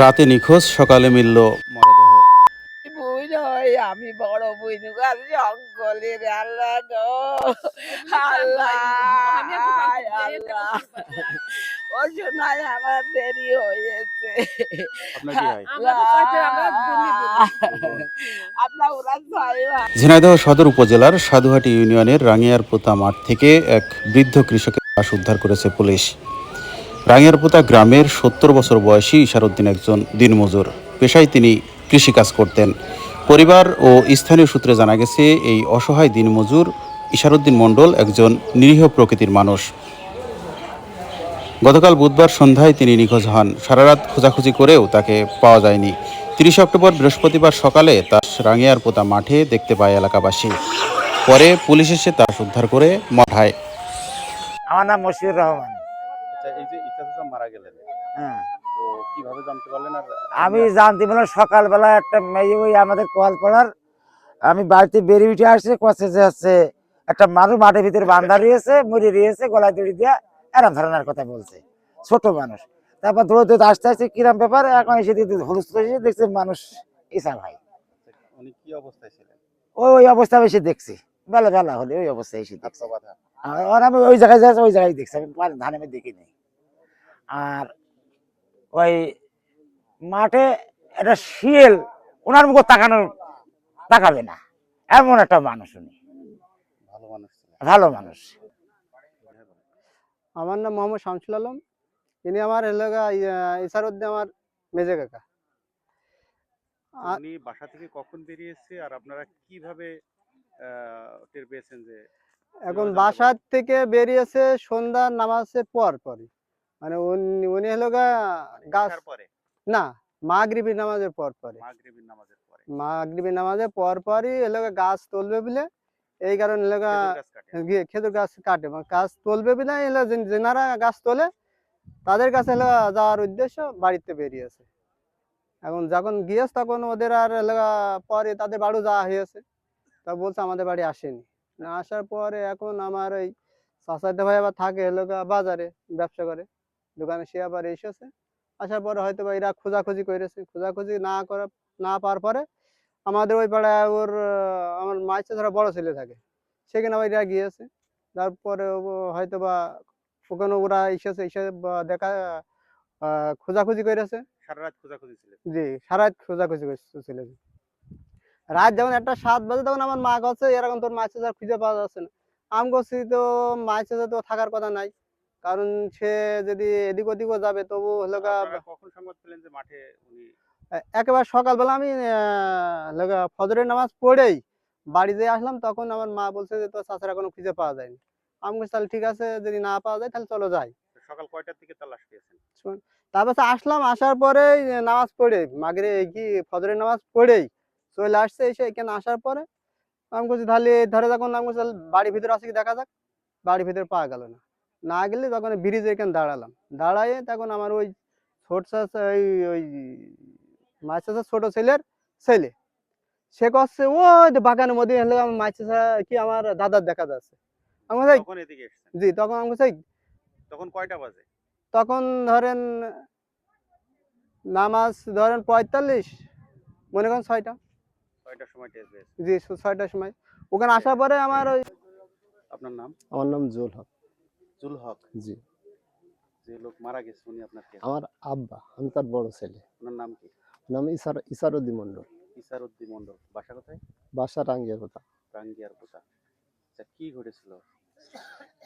রাতে নিখোঁজ সকালে মিলল মরদেহ। বুঝ হয়? আমি বড় বুঝ আর জঙ্গলের আল্লাহ গো। আল্লাহ। আল্লাহ ও শোনায় আমার দেরি হয়েছে। হয়? ওরা। ঝিনাইদহ সদর উপজেলার সাধুহাটি ইউনিয়নের রাঙিয়ার পোতা মাঠ থেকে এক বৃদ্ধ কৃষকের লাশ উদ্ধার করেছে পুলিশ। রাঙিয়ারপোতা গ্রামের সত্তর বছর বয়সী ইশারউদ্দিন একজন দিনমজুর। পেশায় তিনি কৃষিকাজ করতেন। পরিবার ও স্থানীয় সূত্রে জানা গেছে, এই অসহায় দিনমজুর ইশারউদ্দিন মণ্ডল একজন নিরীহ প্রকৃতির মানুষ। গতকাল বুধবার সন্ধ্যায় তিনি নিখোঁজ হন। সারারাত খোঁজাখুঁজি করেও তাকে পাওয়া যায়নি। তিরিশে অক্টোবর বৃহস্পতিবার সকালে তার রাঙিয়ার পোতা মাঠে দেখতে পায় এলাকাবাসী। পরে পুলিশ এসে তার উদ্ধার করে মঠায় আমার নাম মশিউর রহমান। আচ্ছা এই যে ইতিহাস মারা গেলেন। হ্যাঁ। তো কীভাবে জানতে পারলেন আর আমি জানতে পারলাম সকালবেলা একটা মেয়ে ওই আমাদের কল পড়ার আমি বাড়িতে বেরিয়ে উঠে আসছে কষে যে হচ্ছে একটা মানুষ মাঠের ভিতরে বান্ধা রয়েছে মরে রয়েছে গলায় দড়ি দিয়া এরম ধরনের কথা বলছে। ছোট মানুষ। তারপর দৌড়ে দৌড়ে আসতে আসতে কিরম ব্যাপার? এখন এসে হলুদ এসে দেখছে মানুষ ইসা ভাই। উনি কি অবস্থায় ছিলেন? ওই ওই অবস্থা এসে দেখছি। বেলা বেলা হলে ওই অবস্থায় এসে দেখছি। আর আর আমি ওই জায়গায় যাচ্ছি ওই জায়গায় দেখছি। আমি ধানে আমি দেখি নাই। আর ওই মাঠে একটা শিয়েল ওনার মুখ তাকানোর তাকাবে না। এমন একটা মানুষ উনি। ভালো মানুষ ছিলেন। ভালো মানুষ। আমার নাম মোহাম্মদ শামসুল আলম। ইনি আমার এলাকা ইসারউদ্দিন আমার মেজে কাকা। উনি বাসা থেকে কখন বেরিয়েছে আর আপনারা কীভাবে টের পেয়েছেন যে এখন বাসার থেকে বেরিয়েছে সন্ধ্যার নামাজের পর পরই। মানে উনি হলো গাছ পরে? না মাগরিবি নামাজের পর পরে। মাগরিবের নামাজের পরে। নামাজের পর পরই এলো গাছ তুলবে বলে এই কারণে এলো খেজুর গাছ কাটে। গাছ মানে গাছ তুলবে বলে এলো যেনারা গাছ তোলে তাদের কাছে এলো যাওয়ার উদ্দেশ্য বাড়িতে বেরিয়েছে। এখন যখন গিয়েছে তখন ওদের আর এলাকা পরে তাদের বাড়ি যাওয়া হয়েছে। তা বলছে আমাদের বাড়ি আসেনি। না আসার পরে এখন আমার ওই চাচাতে ভাই আবার থাকে এলাকা বাজারে ব্যবসা করে। দোকানে সে আবার এসেছে আসার পরে হয়তো বা এরা খোঁজাখুঁজি করেছে খোঁজাখুঁজি না করা না পাওয়ার পরে আমাদের ওই পাড়ায় ওর আমার মায়ের ধরা বড় ছেলে থাকে। সেখানে আবার এরা গিয়েছে। তারপরে হয়তো বা ওখানে ওরা এসেছে এসে দেখা আহ, খোঁজাখুঁজি করেছে সারা রাত খোঁজাখুঁজি ছিলেন জি সারা রাত খোঁজাখুঁজি করছিল রাত যখন একটা সাত বাজে তখন আমার মা কাছে এরকম তোর মাছ চাষা খুঁজে পাওয়া যাচ্ছে না। আম করছি তো মাছ চাষা তো থাকার কথা নাই। কারণ সে যদি এদিক ওদিকও যাবে তবু হলো কখন সংবাদ পেলেন যে মাঠে উনি একেবারে সকালবেলা আমি ফজরের নামাজ পড়েই বাড়িতে আসলাম তখন আমার মা বলছে যে তোর চাষারা কোনো খুঁজে পাওয়া যায়নি। আমি বলছি তাহলে ঠিক আছে যদি না পাওয়া যায় তাহলে চলো যাই। সকাল কয়টার দিকে তালাশ পেয়েছেন? তারপর আসলাম আসার পরে নামাজ পড়ে মাগরে কি ফজরের নামাজ পড়েই চলে আসছে এসে এখানে আসার পরে। আমি বলছি তাহলে ধরে যখন আমি বলছি, তাহলে বাড়ির ভিতরে আছে কি দেখা যাক? বাড়ির ভিতরে পাওয়া গেল না। না গেলে তখন ব্রিজে এখানে দাঁড়ালাম। দাঁড়ায়ে তখন আমার ওই ছোট চাচা ওই ওই মাছ চাষা ছোট ছেলের ছেলে। সে করছে ও বাগানের মধ্যে হলে আমার মাছ চাষা কি আমার দাদার দেখা যাচ্ছে? আমি তখন জি তখন আমি বলছি, তখন কয়টা বাজে? তখন ধরেন নামাজ ধরেন পঁয়তাল্লিশ মনে করেন ছয়টা। সময় জি ছয়টার সময়। ওখানে আসার পরে আমার ওই আপনার নাম? আমার নাম জোল হক জুল হক। জি। যে লোক মারা গেছে উনি আপনার কে? আমার আব্বা আমি তার বড় ছেলে। ওনার নাম কি? নাম ইসার ইসারুদ্দি মন্ডল ইসারউদ্দিন মন্ডল বাসা কোথায়? বাসা রাঙ্গিয়ার কথা। রাঙ্গিয়ার পোতা আচ্ছা কি ঘটেছিল?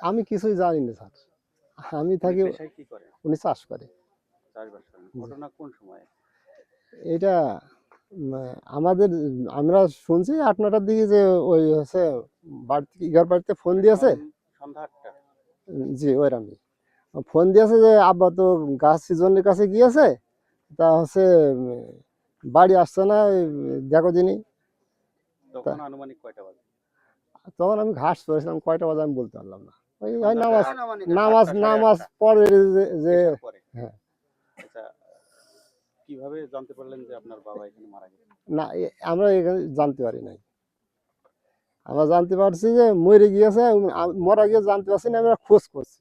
আমি কিছুই জানি না স্যার। আমি থাকি পেশায় কি করে? উনি চাষ করে। চাষবাস করেন। ঘটনা কোন সময়? এটা আমাদের আমরা শুনছি আট নটার দিকে যে ওই হচ্ছে বাড়ি থেকে এগারো বাড়িতে ফোন দিয়েছে। সন্ধ্যা আটটা। জি ওইরামই ফোন দিয়েছে যে আব্বা তো গাছ সিজনের কাছে গিয়েছে তা হচ্ছে বাড়ি আসছে না দেখো যিনি। তখন আমি ঘাস করেছিলাম কয়টা বাজে আমি বলতে পারলাম না। ওই নামাজ নামাজ নামাজ। পরে যে হ্যাঁ। আচ্ছা কীভাবে জানতে পারলেন যে আপনার বাবা এখানে মারা গেছে? না আমরা এখানে জানতে পারি নাই। আমরা জানতে পারছি যে মরে গিয়েছে মরা গিয়ে জানতে পারছি না আমরা খোঁজ করছি।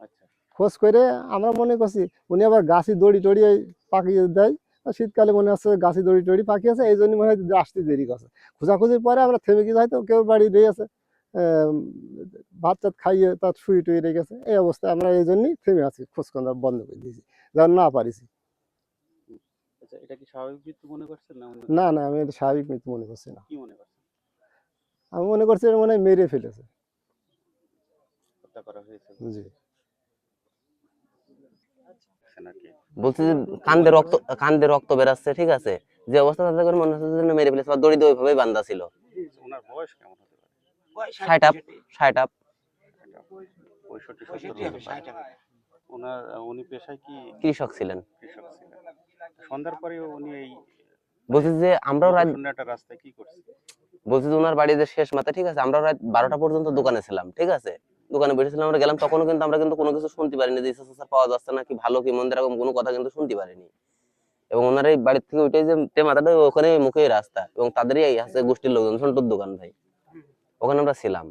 আচ্ছা। খোঁজ করে আমরা মনে করছি উনি আবার গাছি দড়ি টড়ি পাকিয়ে দেয় শীতকালে মনে হচ্ছে গাছি দড়ি টড়ি পাকিয়েছে এই জন্য মনে হয় যে আসতে দেরি করছে। খোঁজাখুঁজির পরে আমরা থেমে গিয়ে হয়তো কেউ বাড়ি রয়েছে ভাত টাত খাইয়ে তার শুয়ে টুয়ে রেখেছে এই অবস্থায় আমরা এই জন্যই থেমে আছি খোঁজ খোঁজা বন্ধ করে দিয়েছি যেন না পারিছি। আচ্ছা এটা কি স্বাভাবিক মৃত্যু মনে করছেন না না আমি এটা স্বাভাবিক মৃত্যু মনে করছি না। মনে আমি মনে করছি মনে হয় মেরে ফেলেছে। জি। বলছে যে কান্দে রক্ত কান্দে রক্ত বেরাচ্ছে ঠিক আছে? যে অবস্থা তাদের করে মনে হচ্ছে যেন মেরে ফেলেছে বা দড়ি দিয়ে ওইভাবেই বান্ধা ছিল। ওনার বয়স কেমন হতে পারে? ষাট। আপ ষাট আপ। পঁয়ষট্টি ওনার উনি পেশায় কি? কৃষক ছিলেন। কৃষক ছিলেন। সন্ধ্যার পরে উনি এই বলছে যে আমরাও রাস্তায় কি করছে? বলছে যে ওনার বাড়ি যে শেষ মাথা ঠিক আছে? আমরা রাত বারোটা পর্যন্ত দোকানে ছিলাম ঠিক আছে? দোকানে বসেছিলাম আমরা গেলাম তখনও কিন্তু আমরা কিন্তু কোনো কিছু শুনতে পারিনি যে ইসা স্যার পাওয়া যাচ্ছে না কি ভালো কি মন্দ এরকম কোনো কথা কিন্তু শুনতে পারিনি। এবং ওনার এই বাড়ির থেকে ওইটাই যে মাথাটা ওখানে মুখেই রাস্তা। এবং তাদেরই আছে গোষ্ঠীর লোকজন সন্টুর দোকান ভাই। ওখানে আমরা ছিলাম।